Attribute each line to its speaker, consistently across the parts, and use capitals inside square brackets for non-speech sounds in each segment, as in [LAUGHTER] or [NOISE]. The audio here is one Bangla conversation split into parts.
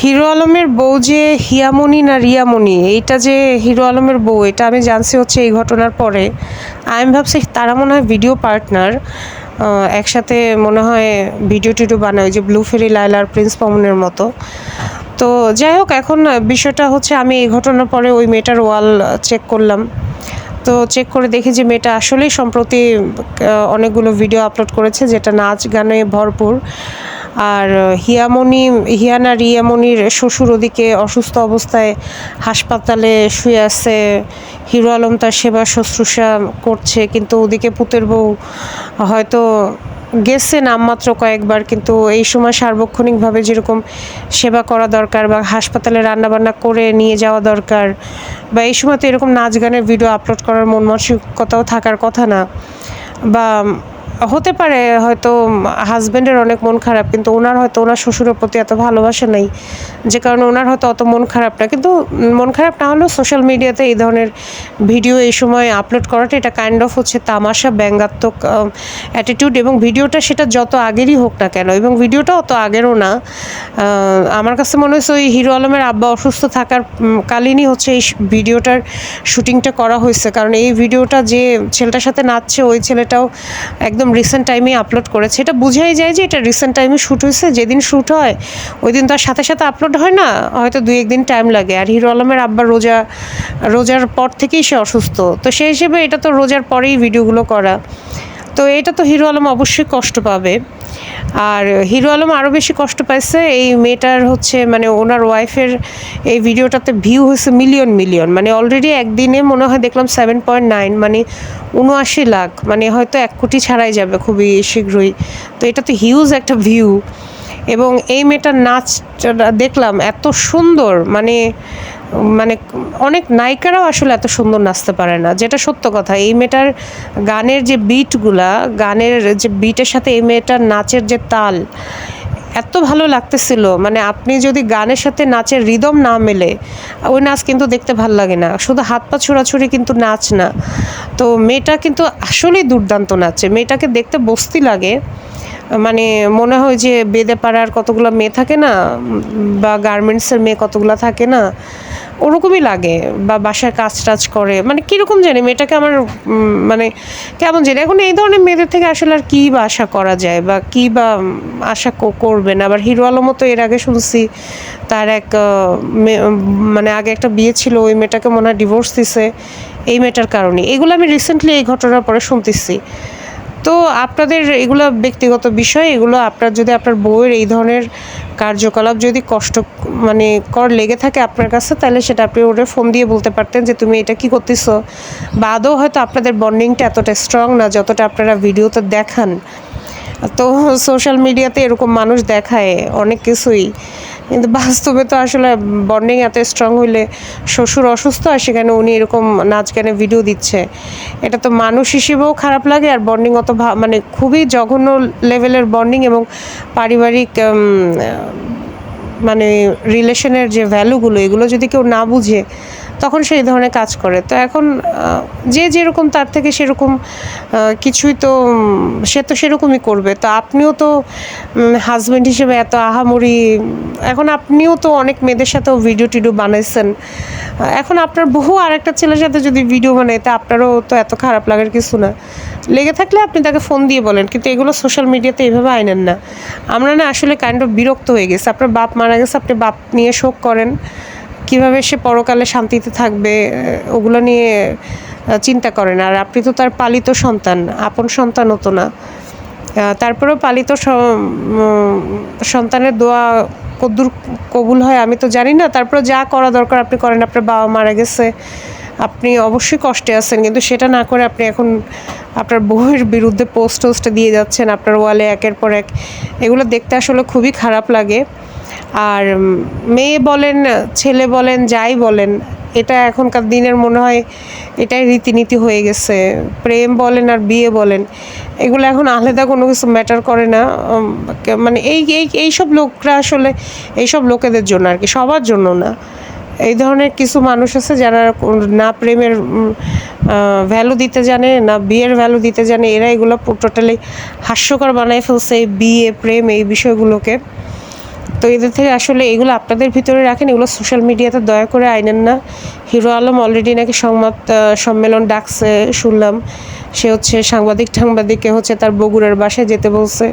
Speaker 1: হিরো আলমের বউ যে হিয়ামণি না রিয়ামণি, এইটা যে হিরো আলমের বউ, এটা আমি জানছি হচ্ছে এই ঘটনার পরে। আমি ভাবছি তারা মনে হয় ভিডিও পার্টনার একসাথে মনে হয় ভিডিও টিডিও বানায় যে ব্লু ফেরি লাইলার প্রিন্স পমনের মতো। তো যাই হোক, এখন বিষয়টা হচ্ছে আমি এই ঘটনার পরে ওই মেয়েটার ওয়াল চেক করলাম। তো চেক করে দেখি যে মেয়েটা আসলেই সম্প্রতি অনেকগুলো ভিডিও আপলোড করেছে, যেটা নাচ গানে ভরপুর। আর হিয়ামণি হিয়ানা রিয়ামণির শ্বশুর ওদিকে অসুস্থ অবস্থায় হাসপাতালে শুয়ে আছে। হিরো আলম তার সেবা শুশ্রূষা করছে, কিন্তু ওদিকে পুতের বউ হয়তো গেছে নামমাত্র কয়েকবার, কিন্তু এই সময় সার্বক্ষণিকভাবে যেরকম সেবা করা দরকার বা হাসপাতালে রান্নাবান্না করে নিয়ে যাওয়া দরকার বা এই সময় তো এরকম নাচ গানের ভিডিও আপলোড করার মন মানসিকতাও থাকার কথা না। বা হতে পারে, হয়তো হাজব্যান্ডের অনেক মন খারাপ, কিন্তু ওনার হয়তো, ওনার শ্বশুরের প্রতি এত ভালোবাসা নেই। যে কারণে ওনার হয়তো অত মন খারাপ না। কিন্তু মন খারাপ না হলেও সোশ্যাল মিডিয়াতে এই ধরনের ভিডিও এই সময় আপলোড করাটা এটা কাইন্ড অফ হচ্ছে তামাশা, ব্যঙ্গাত্মক অ্যাটিটিউড এবং ভিডিওটা সেটা যত আগেরই হোক না কেন, এবং ভিডিওটা অত আগেরও না। আমার কাছে মনে হয়েছে ওই হিরো আলমের আব্বা অসুস্থ থাকার কালীনই হচ্ছে এই ভিডিওটার শুটিংটা করা হয়েছে। কারণ এই ভিডিওটা যে ছেলেটার সাথে নাচছে, ওই ছেলেটাও একদম রিসেন্ট টাইমে আপলোড করেছে। এটা বোঝাই যায় যে এটা রিসেন্ট টাইমে শ্যুট হয়েছে, যেদিন শ্যুট হয়, ওই দিন তো আর সাথে সাথে আপলোড হয় না, হয়তো দুই একদিন টাইম লাগে। আর হিরো আলমের আব্বা রোজা, রোজার পর থেকেই সে অসুস্থ। তো সেই হিসেবে এটা তো রোজার পরেই ভিডিওগুলো করা। তো এটা তো হিরো আলম অবশ্যই কষ্ট পাবে। আর হিরো আলম আরও বেশি কষ্ট পাইছে, এই মেয়েটার হচ্ছে মানে ওনার ওয়াইফের এই ভিডিওটাতে ভিউ হয়েছে মিলিয়ন মিলিয়ন মানে অলরেডি একদিনে মনে হয় দেখলাম সেভেন পয়েন্ট নাইন মানে উনআশি লাখ। মানে হয়তো এক কোটি ছাড়াই যাবে খুবই শীঘ্রই। তো এটা তো হিউজ একটা ভিউ এবং এই মেয়েটার নাচ দেখলাম, এত সুন্দর। মানে মানে অনেক নায়িকারাও আসলে এত সুন্দর নাচতে পারে না, যেটা সত্য কথা। এই মেয়েটার গানের যে বিটগুলা গানের যে বিটের সাথে এই মেয়েটার নাচের যে তাল, এত ভালো লাগতেছিল। মানে আপনি যদি গানের সাথে নাচের রিদম না মেলে, ওই নাচ কিন্তু দেখতে ভালো লাগে না। শুধু হাত পা ছোড়াছুড়ি কিন্তু নাচ না। তো মেয়েটা কিন্তু আসলেই দুর্দান্ত নাচে। মেয়েটাকে দেখতে বস্তি লাগে। মানে মনে হয় যে বেদে পাড়ার কতগুলো মেয়ে থাকে না, বা গার্মেন্টসের মেয়ে কতগুলো থাকে না, ওরকমই লাগে, বা বাসায় কাজ টাজ করে মানে কীরকম জানি মেয়েটাকে আমার মানে কেমন জানি, এখন এই ধরনের মেয়েদের থেকে আসলে আর কী বা আশা করা যায়, বা কী বা আশা করবেন আবার হিরো আলমও তো এর আগে শুনছি, তার এক মানে আগে একটা বিয়ে ছিল, ওই মেয়েটাকে মনে হয় ডিভোর্স দিছে, এই মেয়েটার কারণে, এগুলো আমি রিসেন্টলি এই ঘটনার পরে শুনতেছি। তো আপনাদের এগুলো ব্যক্তিগত বিষয়, এগুলো আপনার যদি আপনার বউয়ের এই ধরনের কার্যকলাপ যদি কষ্ট মানে কর লেগে থাকে আপনার কাছে, তাহলে সেটা আপনি ওরে ফোন দিয়ে বলতে পারতেন যে তুমি এটা কি করতেছ। বা আদৌ হয়তো আপনাদের বন্ডিংটা এতটা স্ট্রং না, যতটা আপনারা ভিডিওতে দেখান। তো সোশ্যাল মিডিয়াতে এরকম মানুষ দেখায় অনেক কিছুই। কিন্তু বাস্তবে তো আসলে বন্ডিং এত স্ট্রং হইলে শ্বশুর অসুস্থ আর সেখানে উনি এরকম নাচ গানে ভিডিও দিচ্ছে। এটা তো মানুষ হিসেবেও খারাপ লাগে আর বন্ডিং অত মানে খুবই জঘন্য লেভেলের বন্ডিং এবং পারিবারিক মানে রিলেশনের যে ভ্যালুগুলো এগুলো যদি কেউ না বুঝে তখন সেই ধরনের কাজ করে। তো এখন যে যেরকম তার থেকে সেরকম কিছুই তো সে তো সেরকমই করবে। তো আপনিও তো হাজব্যান্ড হিসেবে এত আহামরি, এখন আপনিও তো অনেক মেয়েদের সাথেও ভিডিও টিডিও বানাইছেন। এখন আপনার বহু আর একটা ছেলের সাথে যদি ভিডিও বানায়, তা আপনারও তো এত খারাপ লাগার কিছু না। লেগে থাকলে আপনি তাকে ফোন দিয়ে বলেন, কিন্তু এগুলো সোশ্যাল মিডিয়াতে এইভাবে আইনেন না। আমরা না আসলে কাইন্ড অফ বিরক্ত হয়ে গেছে। আপনার বাপ মারা গেছে, আপনি বাপ নিয়ে শোক করেন। কীভাবে সে পরকালে শান্তিতে থাকবে ওগুলো নিয়ে চিন্তা করেন। আর আপনি তো তার পালিত সন্তান, আপন সন্তান হতো না। তারপরেও পালিত সন্তানের দোয়া কদ্দূর কবুল হয়, আমি তো জানি না। তারপরে যা করা দরকার আপনি করেন, আপনার বাবা মারা গেছে, আপনি অবশ্যই কষ্টে আছেন। কিন্তু সেটা না করে আপনি এখন আপনার বউয়ের বিরুদ্ধে পোস্ট টোস্ট দিয়ে যাচ্ছেন, আপনার ওয়ালে একের পর এক। এগুলো দেখতে আসলে খুবই খারাপ লাগে। আর মেয়ে বলেন, ছেলে বলেন, যাই বলেন, এটা এখনকার দিনের মনে হয় এটাই রীতিনীতি হয়ে গেছে। প্রেম বলেন আর বিয়ে বলেন, এগুলো এখন আলাদা কোনো কিছু ম্যাটার করে না। মানে এই এই, এইসব লোকরা আসলে এইসব লোকেদের জন্য আর কি, সবার জন্য না। এই ধরনের কিছু মানুষ আছে যারা না প্রেমের ভ্যালু দিতে জানে, না বিয়ের ভ্যালু দিতে জানে, এরা এগুলো টোটালি হাস্যকর বানায় ফেলছে এই বিয়ে, প্রেম এই বিষয়গুলোকে। তো এদের থেকে আসলে এগুলো আপনাদের ভিতরে রাখেন, এগুলো সোশ্যাল মিডিয়াতে দয়া করে আইনেন না। হিরো আলম অলরেডি নাকি সংবাদ সম্মেলন ডাকছে, শুনলাম। সে হচ্ছে সাংবাদিক টাংবাদিককে হচ্ছে তার বগুড়ার বাসায় যেতে বলছে।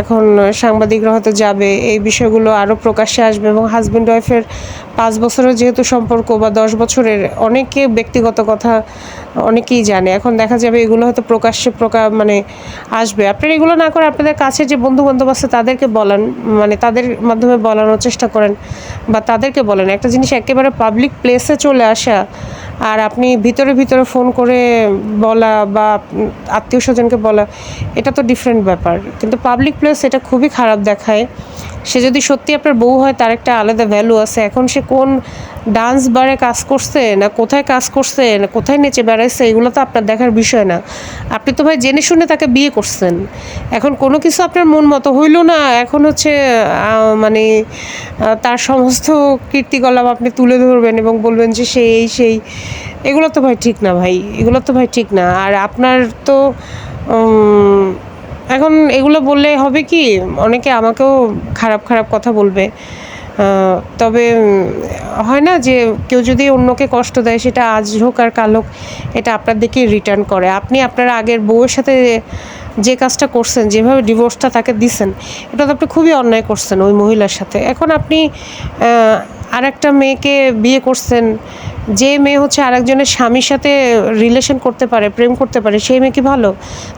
Speaker 1: এখন সাংবাদিকরা হয়তো যাবে। এই বিষয়গুলো আরও প্রকাশ্যে আসবে এবং হাজব্যান্ড ওয়াইফের পাঁচ বছরের যেহেতু সম্পর্ক বা দশ বছরের অনেকে ব্যক্তিগত কথা অনেকেই জানে। এখন দেখা যাবে এগুলো হয়তো প্রকাশ্যে প্রকা মানে আসবে। আপনারা এগুলো না করে আপনাদের কাছে যে বন্ধু বান্ধব আছে তাদেরকে বলেন মানে তাদের মাধ্যমে বলানোর চেষ্টা করেন বা তাদেরকে বলেন। একটা জিনিস একেবারে পাবলিক প্লেসে চলে আসা আর আপনি ভিতরে ভিতরে ফোন করে বলা বা আত্মীয় স্বজনকে বলা, এটা তো ডিফারেন্ট ব্যাপার। কিন্তু পাবলিক প্লেস এটা খুবই খারাপ দেখায়। সে যদি সত্যি আপনার বউ হয়, তার একটা আলাদা ভ্যালু আছে। এখন সে কোন ডান্স বারে কাজ করছে না কোথায় কাজ করছে না কোথায় নেচে বেড়াইছে, এগুলো তো আপনার দেখার বিষয় না। আপনি তো ভাই জেনে শুনে তাকে বিয়ে করছেন। এখন কোনো কিছু আপনার মন মতো হইল না, এখন হচ্ছে মানে তার সমস্ত কীর্তিকলাপ আপনি তুলে ধরবেন এবং বলবেন যে সে এই, সেই, এগুলো তো ভাই ঠিক না ভাই, এগুলো তো ভাই ঠিক না। আর আপনার তো এখন এগুলো বললে হবে কি, অনেকে আমাকেও খারাপ খারাপ কথা বলবে। তবে হয় না যে কেউ যদি অন্যকে কষ্ট দেয়, সেটা আজ হোক আর কাল হোক, এটা আপনার দিকেই রিটার্ন করে। আপনি আপনার আগের বউয়ের সাথে যে কাজটা করছেন, যেভাবে ডিভোর্সটা তাকে দিছেন, এটা তো আপনি খুবই অন্যায় করছেন ওই মহিলার সাথে। এখন আপনি আর একটা মেয়েকে বিয়ে করছেন, যে মেয়ে হচ্ছে আরেকজনের স্বামীর সাথে রিলেশন করতে পারে, প্রেম করতে পারে, সেই মেয়ে কি ভালো?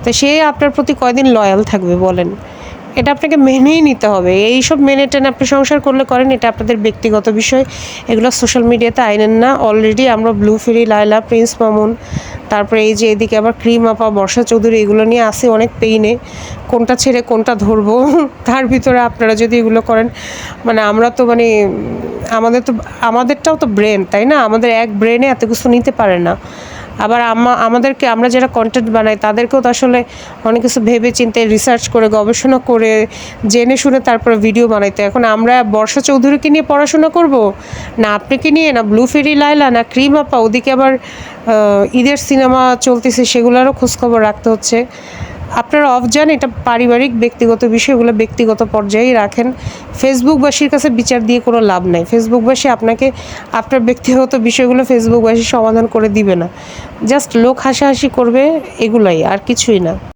Speaker 1: তো সে আপনার প্রতি কয়দিন লয়াল থাকবে বলেন? এটা আপনাকে মেনেই নিতে হবে। এইসব মেনে টেনে আপনি সংসার করলে করেন, এটা আপনাদের ব্যক্তিগত বিষয়। এগুলো সোশ্যাল মিডিয়াতে আইনেন না। অলরেডি আমরা blue fairy Laila prince Mamun তারপরে এই যে এদিকে আবার ক্রিম আপা বর্ষা চৌধুরী এগুলো নিয়ে আসে অনেক পেইনে কোনটা ছেড়ে, কোনটা ধরবো? [LAUGHS] তার ভিতরে আপনারা যদি এগুলো করেন মানে আমরা তো মানে আমাদের তো, আমাদেরটাও তো ব্রেন তাই না? আমাদের এক ব্রেনে এত কিছু নিতে পারে না। আবার আমা, আমাদেরকে, আমরা যারা কন্টেন্ট বানাই, তাদেরকেও তো আসলে অনেক কিছু ভেবে চিন্তে রিসার্চ করে, গবেষণা করে, জেনে শুনে তারপরে ভিডিও বানাইতে। এখন আমরা বর্ষা চৌধুরীকে নিয়ে পড়াশোনা করব। না আপনাকে নিয়ে, না ব্লু ফেরি লাইলা না ক্রিম আপা ওদিকে আবার ঈদের সিনেমা চলতেছে সেগুলোরও খোঁজখবর রাখতে হচ্ছে। আপনারা অফ যান এটা পারিবারিক ব্যক্তিগত বিষয়গুলো ব্যক্তিগত পর্যায়েই রাখেন। ফেসবুকবাসীর কাছে বিচার দিয়ে কোনো লাভ নাই। ফেসবুকবাসী আপনাকে, আপনার ব্যক্তিগত বিষয়গুলো ফেসবুকবাসী সমাধান করে দিবে না। জাস্ট লোক হাসাহাসি করবে, এগুলাই, আর কিছুই না।